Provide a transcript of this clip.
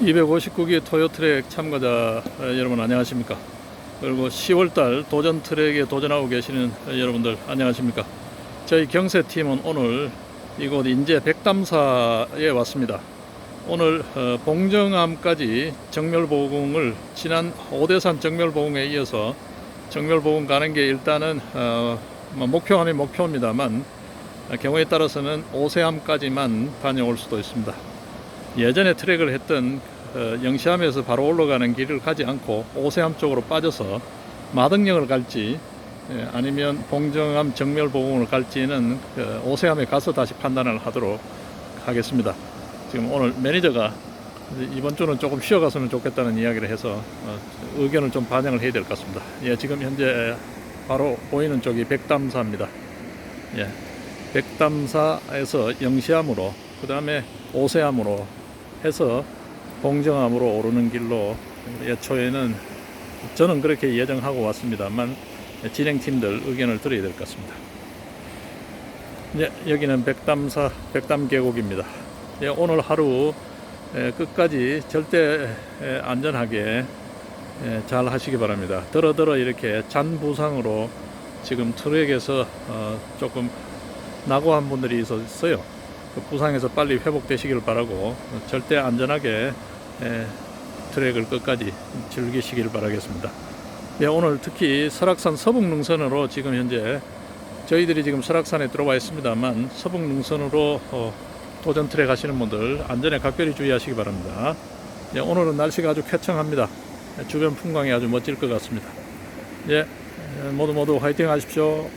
259기 토요트랙 참가자 어, 여러분 안녕하십니까? 그리고 10월달 도전 트랙에 도전하고 계시는 어, 여러분들 안녕하십니까? 저희 경세팀은 오늘 이곳 인제 백담사에 왔습니다. 오늘 어, 봉정암까지 정멸보궁을 지난 오대산 정멸보궁에 이어서 정멸보궁 가는 게 일단은 어, 뭐 목표 아닌 목표입니다만 어, 경우에 따라서는 오세암까지만 다녀올 수도 있습니다. 예전에 트랙을 했던 어, 영시암에서 바로 올라가는 길을 가지 않고 오세암 쪽으로 빠져서 마등령을 갈지 예, 아니면 봉정암 정멸보궁을 갈지는 그 오세암에 가서 다시 판단을 하도록 하겠습니다. 지금 오늘 매니저가 이번 주는 조금 쉬어갔으면 좋겠다는 이야기를 해서 어, 의견을 좀 반영을 해야 될 것 같습니다. 예, 지금 현재 바로 보이는 쪽이 백담사입니다. 예, 백담사에서 영시암으로 그 다음에 오세암으로 해서 봉정암으로 오르는 길로 예초에는 저는 그렇게 예정하고 왔습니다만 진행팀들 의견을 들어야 될 것 같습니다. 이제 여기는 백담사 백담 계곡입니다. 예, 오늘 하루 예, 끝까지 절대 예, 안전하게 예, 잘 하시기 바랍니다. 더러더러 이렇게 잔 부상으로 지금 트랙에서 어, 조금 낙오한 분들이 있었어요. 그 부상에서 빨리 회복되시길 바라고 절대 안전하게 예, 트랙을 끝까지 즐기시길 바라겠습니다. 예, 오늘 특히 설악산 서북능선으로 지금 현재 저희들이 지금 설악산에 들어와 있습니다만 서북능선으로 어, 도전 트랙 하시는 분들 안전에 각별히 주의하시기 바랍니다. 예, 오늘은 날씨가 아주 쾌청합니다. 예, 주변 풍광이 아주 멋질 것 같습니다. 예, 예, 모두 모두 화이팅 하십시오.